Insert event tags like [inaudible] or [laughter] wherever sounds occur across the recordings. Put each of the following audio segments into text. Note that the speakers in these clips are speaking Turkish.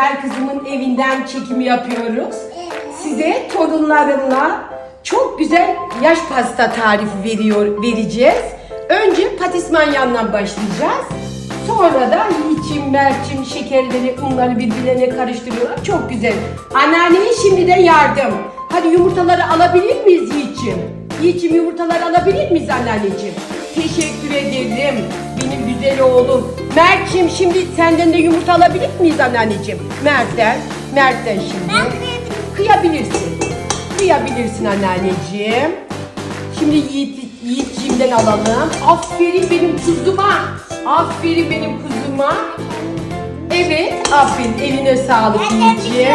güzel kızımın evinden çekim yapıyoruz. Size torunlarımla çok güzel yaş pasta tarifi veriyor vereceğiz. Önce patis manyandan başlayacağız. Sonra da Yiğit'ciğim, Mert'ciğim şekerleri, unları birbirlerine karıştırıyorlar. Çok güzel. Anneanneye şimdiden yardım. Hadi yumurtaları alabilir miyiz Yiğit'ciğim? Yiğit'ciğim yumurtaları alabilir miyiz anneanneciğim? Teşekkür ederim. Benim güzel oğlum. Mert'ciğim şimdi senden de yumurta alabilir miyiz anneanneciğim? Mert'ten, Mert'ten şimdi. Ben kıyabilirim. Kıyabilirsin. Kıyabilirsin anneanneciğim. Şimdi Yiğit, Yiğitciğimden alalım. Aferin benim kuzuma. Aferin benim kuzuma. Evet, aferin. Eline sağlık Yiğitciğim.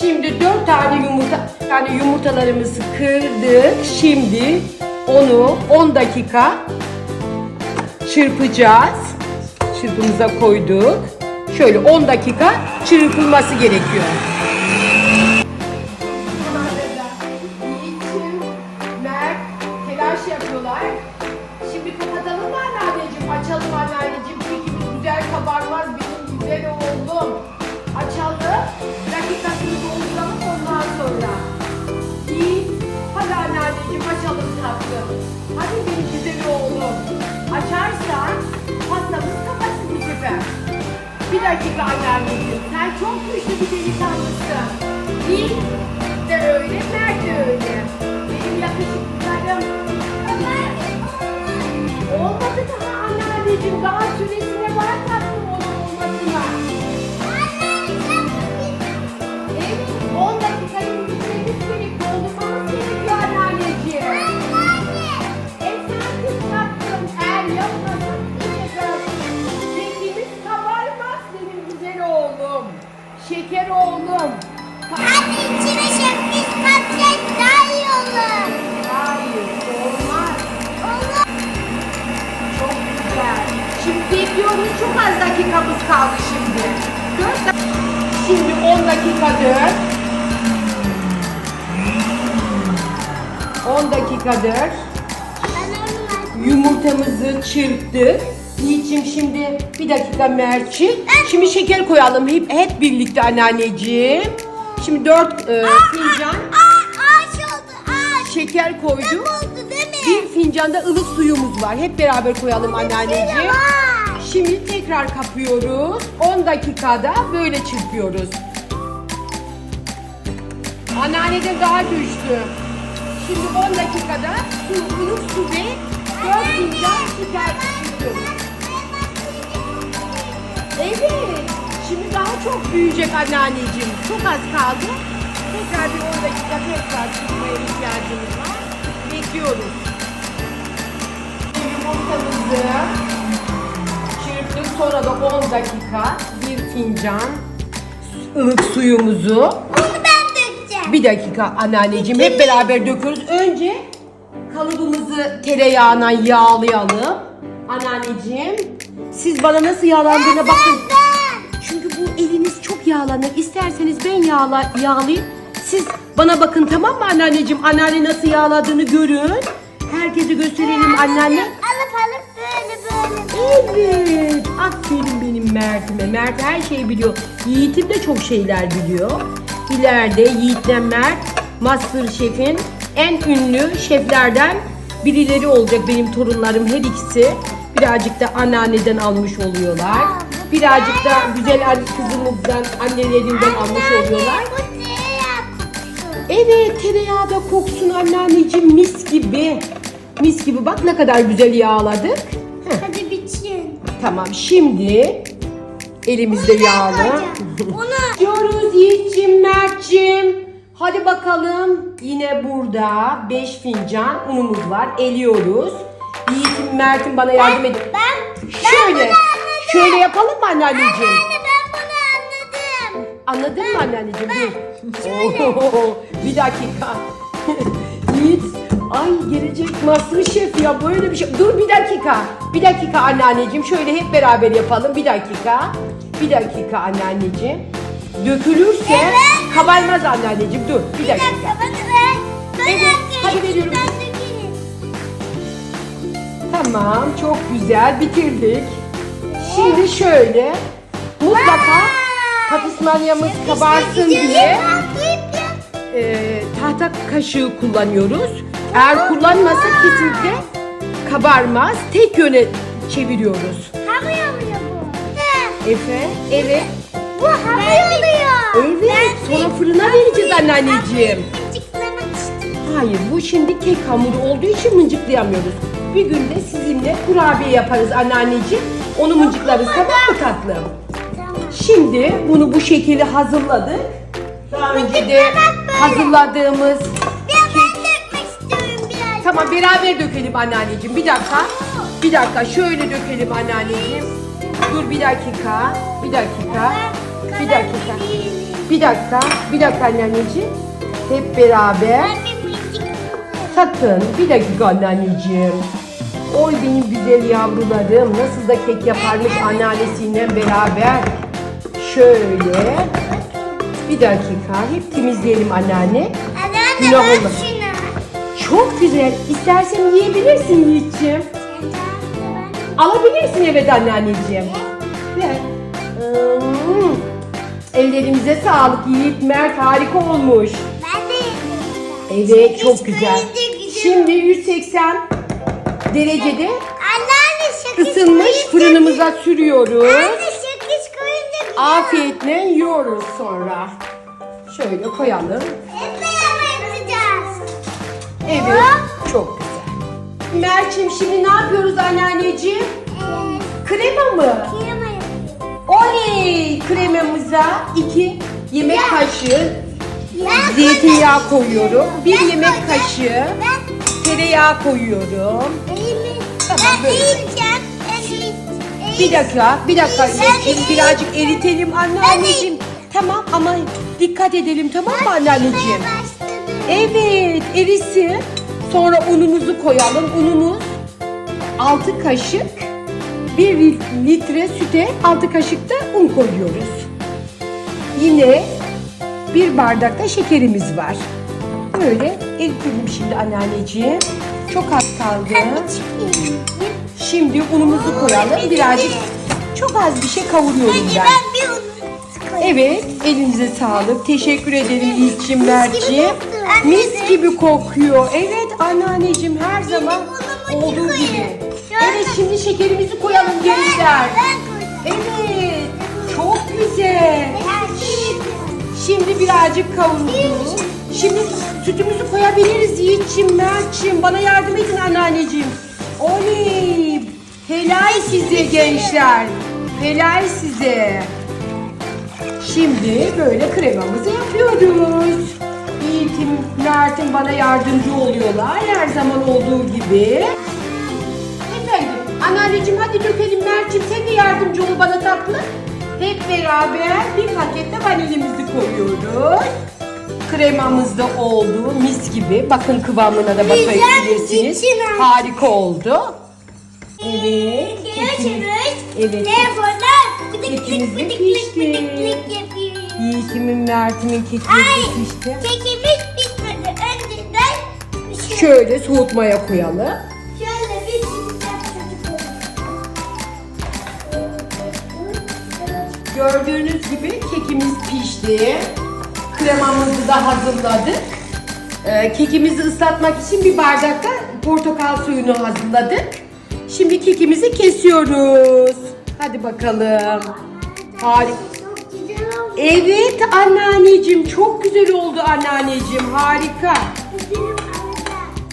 Şimdi dört tane yumurta, yani yumurtalarımızı kırdık. Şimdi onu 10 dakika çırpacağız. Çırpımıza koyduk. Şöyle 10 dakika çırpılması gerekiyor. Bir dakika anneanneciğim. Sen çok güçlü bir delikanlısın. Yiğit de öyle, Mert de öyle. Benim yakışıklılarım. Olmadı daha anneanneciğim. Daha süresine Çok az dakikamız kaldı şimdi. 4 dakika. Şimdi 10 dakikadır. 10 dakikadır. Yumurtamızı çırptık. Yiğit'ciğim şimdi bir dakika Mert'ciğim. Şimdi şeker koyalım hep, hep birlikte anneanneciğim. Şimdi 4 fincan Aa, ağaç oldu ağaç. şeker koyduk. Bir fincanda ılık suyumuz var. Hep beraber koyalım anneanneciğim. Şimdi tekrar kapıyoruz. 10 dakikada böyle çırpıyoruz. Anneanneden daha güçlü. Şimdi 10 dakikada su, ılık su ve 4 fincan şeker çırpıyoruz. Evet. Şimdi daha çok büyüyecek anneanneciğim. Çok az kaldı. Tekrar bir 10 dakika tekrar çırpmaya ihtiyacımız var. Bekliyoruz. Yumurtamızı. Sonra da 10 dakika bir fincan ılık suyumuzu. Bunu ben dökeceğim. Bir dakika anneanneciğim hep beraber döküyoruz. Önce kalıbımızı tereyağına yağlayalım. Anneanneciğim siz bana nasıl yağlandığına bakın. Çünkü bu eliniz çok yağlanır. İsterseniz ben yağla, yağlayayım. Siz bana bakın tamam mı anneanneciğim? Anneanne nasıl yağladığını görün. Herkese gösterelim anneanne. Alıp alıp. Evet. Aferin benim Mert'ime. Mert her şeyi biliyor. Yiğit'im de çok şeyler biliyor. İleride Yiğit'le Mert Master Şef'in en ünlü şeflerden birileri olacak benim torunlarım her ikisi. Birazcık da anneanneden almış oluyorlar. Birazcık da güzel kızımızdan, annelerinden almış oluyorlar. Evet tereyağı da koksun anneanneciğim mis gibi. Mis gibi bak ne kadar güzel yağladık. Hadi biçin. Tamam şimdi elimizde yağlı. [laughs] Onu Diyoruz Yiğit'cim, Mert'cim. Hadi bakalım. Yine burada 5 fincan unumuz var. Eliyoruz. Yiğit'im, Mert'im bana yardım edin. ben ben Şöyle. bunu anladım. Şöyle yapalım mı anneanneciğim? Anne ben bunu anladım. Anladın mı anneciğim? Dur. şöyle. [laughs] Bir dakika. [laughs] Ay gelecek Master Şef ya böyle bir şey. Dur bir dakika. Bir dakika anneanneciğim. Şöyle hep beraber yapalım. Bir dakika. Bir dakika anneanneciğim. Dökülürse Evet. kabarmaz anneanneciğim. Dur bir Bir dakika. Ben Evet, hadi veriyorum. Tamam çok güzel bitirdik. Şimdi şöyle mutlaka Patismanyamız kabarsın diye e, tahta kaşığı kullanıyoruz. Eğer kullanmasak kesinlikle kabarmaz. Tek yöne çeviriyoruz. Hamur oluyor bu. Efe, evet. Bu hamur oluyor. Evet, sonra fırına vereceğiz anneanneciğim. Hayır, bu şimdi kek hamuru olduğu için mıncıklayamıyoruz. Bir gün de sizinle kurabiye yaparız anneanneciğim. Onu mıncıklarız tamam mı tatlım? Tamam. Şimdi bunu bu şekilde hazırladık. Daha önce de hazırladığımız Tamam beraber dökelim anneanneciğim. Bir dakika. Bir dakika şöyle dökelim anneanneciğim. Dur bir dakika. Bir dakika. Bir dakika. Bir dakika. Bir dakika anneanneciğim. Hep beraber. Ben Sakın. Bir dakika anneanneciğim. Oy benim güzel yavrularım. Nasıl da kek yaparmış anneannesiyle beraber. Şöyle. Bir dakika. Hep temizleyelim anneanne. Anneanne Günah bak olmaz. Çok güzel. İstersen yiyebilirsin Yiğit'ciğim. Alabilirsin evet anneanneciğim. Ver. Hmm. Ellerimize sağlık Yiğit Mert harika olmuş. Ben de yedim. Evet çok güzel. Şimdi 180 derecede Anneanne şakış ısınmış koyunca- fırınımıza sürüyoruz. Anne şakış koyunca. Afiyetle yiyoruz sonra. Şöyle koyalım. Evet çok güzel. Mert'ciğim şimdi ne yapıyoruz anneanneciğim? Krema mı? krema yapıyorum. Oley! Kremamıza iki yemek kaşığı Ben zeytinyağı koyuyorum. Bir Ben yemek koyacağım. kaşığı Ben tereyağı koyuyorum. elimi, Tamam, ben böyle. eğileceğim. Eğil, Bir dakika, bir dakika. De- birazcık eritelim anneanneciğim. Tamam ama dikkat edelim tamam mı anneanneciğim? Evet, erisin. Sonra unumuzu koyalım. Unumuz 6 kaşık. 1 litre süte 6 kaşık da un koyuyoruz. Yine bir bardak da şekerimiz var. Böyle eritelim şimdi anneanneciğim. Çok az kaldı. Şimdi unumuzu koyalım. Birazcık çok az bir şey kavuruyorum ben. Evet, elinize sağlık. Teşekkür ederim İlçin Mert'ciğim. Mis gibi kokuyor. Evet anneanneciğim her zaman olduğu gibi. Evet şimdi şekerimizi koyalım gençler. Evet, çok güzel. Şimdi birazcık kavurduk. Şimdi sütümüzü koyabiliriz Yiğit'ciğim, Mert'ciğim. Bana yardım edin anneanneciğim. Oley! Helal size gençler. Helal size. Şimdi böyle kremamızı yapıyoruz. Mert'im bana yardımcı oluyorlar her zaman olduğu gibi. Efendim, anneanneciğim hadi dökelim Mert'ciğim sen de yardımcı ol bana tatlı. Hep beraber bir pakette vanilimizi koyuyoruz. Kremamız da oldu mis gibi. Bakın kıvamına da bakabilirsiniz. Harika oldu. Evet. kekimiz- Evet. Telefonda bıdık bıdık de bıdık bıdık bıdık yapıyor. Yiğitimin, Mert'imin kekimiz Ay de pişti. Önceden şöyle, soğutmaya koyalım. şöyle bir çocuk Gördüğünüz gibi kekimiz pişti. Kremamızı da hazırladık. Ee, kekimizi ıslatmak için bir bardakta portakal suyunu hazırladık. Şimdi kekimizi kesiyoruz. Hadi bakalım. Harika. Evet anneanneciğim çok güzel oldu anneanneciğim harika.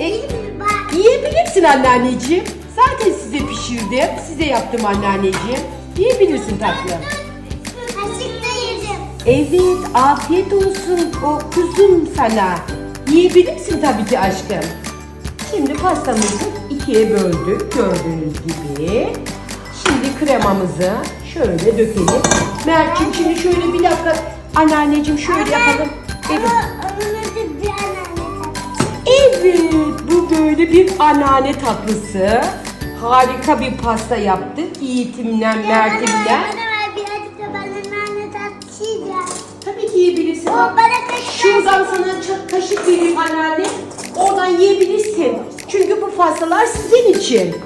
E, yiyebilirsin anneanneciğim. Zaten size pişirdim. Size yaptım anneanneciğim. Yiyebilirsin tatlım. Kaşıkla yedim. Evet, afiyet olsun o kuzum sana. Yiyebilirsin tabii ki aşkım. Şimdi pastamızı ikiye böldük gördüğünüz gibi. Şimdi kremamızı şöyle dökelim. Mert'cim şimdi şöyle bir dakika anneanneciğim şöyle yapalım. Evet. Evet, bu böyle bir anneanne tatlısı. Harika bir pasta yaptık. Yiğitimden, Mert'imden. Birazcık da ben anneanne tatlısı yiyeceğim. Tabii ki yiyebilirsin. O bana kaşık Şuradan sana kaşık vereyim anneanne. Oradan yiyebilirsin. Çünkü bu pastalar sizin için.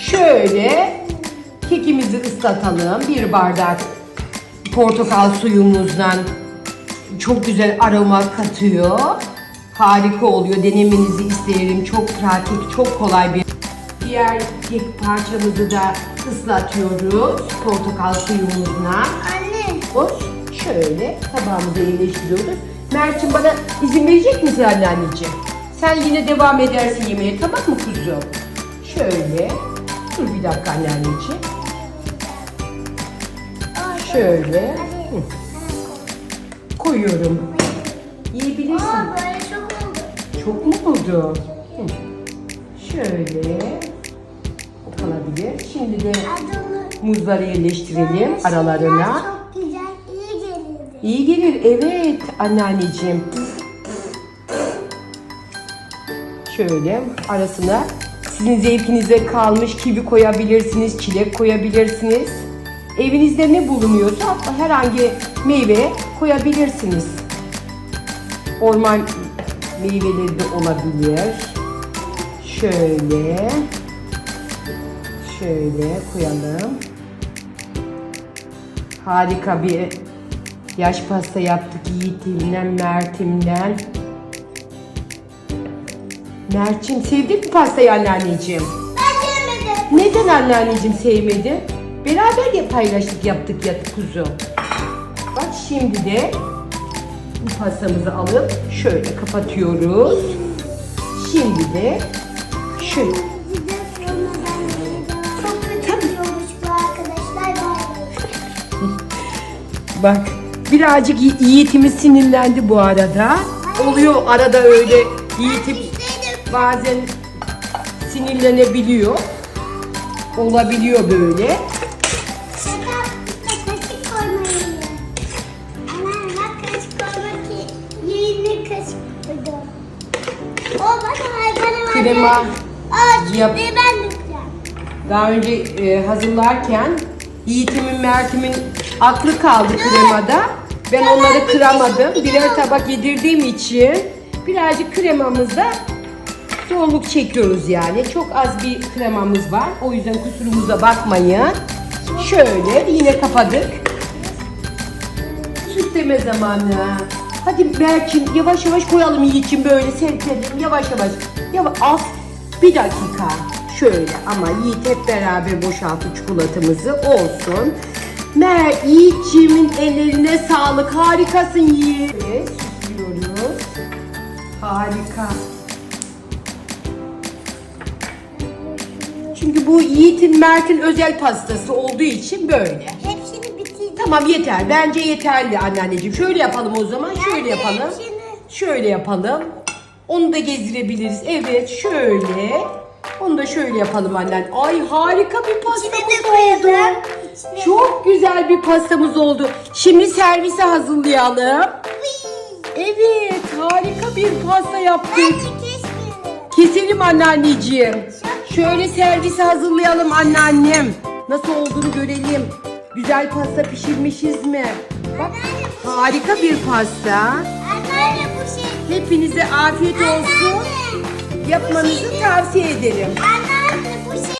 Şöyle kekimizi ıslatalım. Bir bardak portakal suyumuzdan çok güzel aroma katıyor. Harika oluyor. Denemenizi isterim. Çok pratik, çok kolay bir Diğer kek parçamızı da ıslatıyoruz portakal suyumuzla. Anne. Hoş. Şöyle tabağımıza yerleştiriyoruz. Mert'cim bana izin verecek misin anneanneciğim? Sen yine devam edersin yemeğe tamam mı kuzum? Şöyle. Dur bir dakika anneanneciğim. Şöyle. Hı, koyuyorum. Yiyebilirsin. Çok mu oldu? Hı. Şöyle. Kalabilir. Şimdi de muzları yerleştirelim aralarına. Çok güzel, iyi gelirdi. İyi gelir evet anneanneciğim. Şöyle arasına sizin zevkinize kalmış kivi koyabilirsiniz, çilek koyabilirsiniz. Evinizde ne bulunuyorsa herhangi meyve koyabilirsiniz. Orman meyveleri de olabilir. Şöyle şöyle koyalım. Harika bir yaş pasta yaptık Yiğit'imden, Mert'imden. Mert'cim sevdin mi pastayı anneanneciğim? Ben yemedim. Neden anneanneciğim sevmedi? Beraber ya paylaştık yaptık ya kuzu. Bak şimdi de bu pastamızı alıp şöyle kapatıyoruz. Şimdi de şöyle [laughs] Bak birazcık Yi- Yiğit'imiz sinirlendi bu arada. Oluyor arada öyle Yiğit'im bazen sinirlenebiliyor. Olabiliyor böyle. Aa yap- ben. Daha önce e, hazırlarken Yiğit'imin Mert'imin aklı kaldı kremada. Ben onları kıramadım. Birer tabak yedirdiğim için birazcık kremamızda zorluk çekiyoruz yani. Çok az bir kremamız var. O yüzden kusurumuza bakmayın. Şöyle yine kapadık. Süsleme zamanı. Hadi Berçin yavaş yavaş koyalım Yiğit'ciğim böyle serpelim yavaş yavaş. Yavaş az bir dakika. Şöyle ama Yiğit hep beraber boşaltı çikolatamızı olsun. Mer Yiğit'ciğimin ellerine sağlık. Harikasın Yiğit. Evet, süslüyoruz. Harika. Çünkü bu Yiğit'in Mert'in özel pastası olduğu için böyle. Hepsini bitirdim. Tamam yeter. Bence yeterli anneanneciğim. Şöyle yapalım o zaman. Şöyle yapalım. Şöyle yapalım. Onu da gezdirebiliriz. Evet şöyle. Onu da şöyle yapalım annen. Ay harika bir pastamız oldu. İçine- Çok güzel bir pastamız oldu. Şimdi servise hazırlayalım. Evet harika bir pasta yaptık. Keselim anneanneciğim. Şöyle servise hazırlayalım anneannem. Nasıl olduğunu görelim. Güzel pasta pişirmişiz mi? Bak harika bir pasta. Anneanne bu şey. Hepinize afiyet olsun. Anneanne. Yapmanızı tavsiye ederim. Anne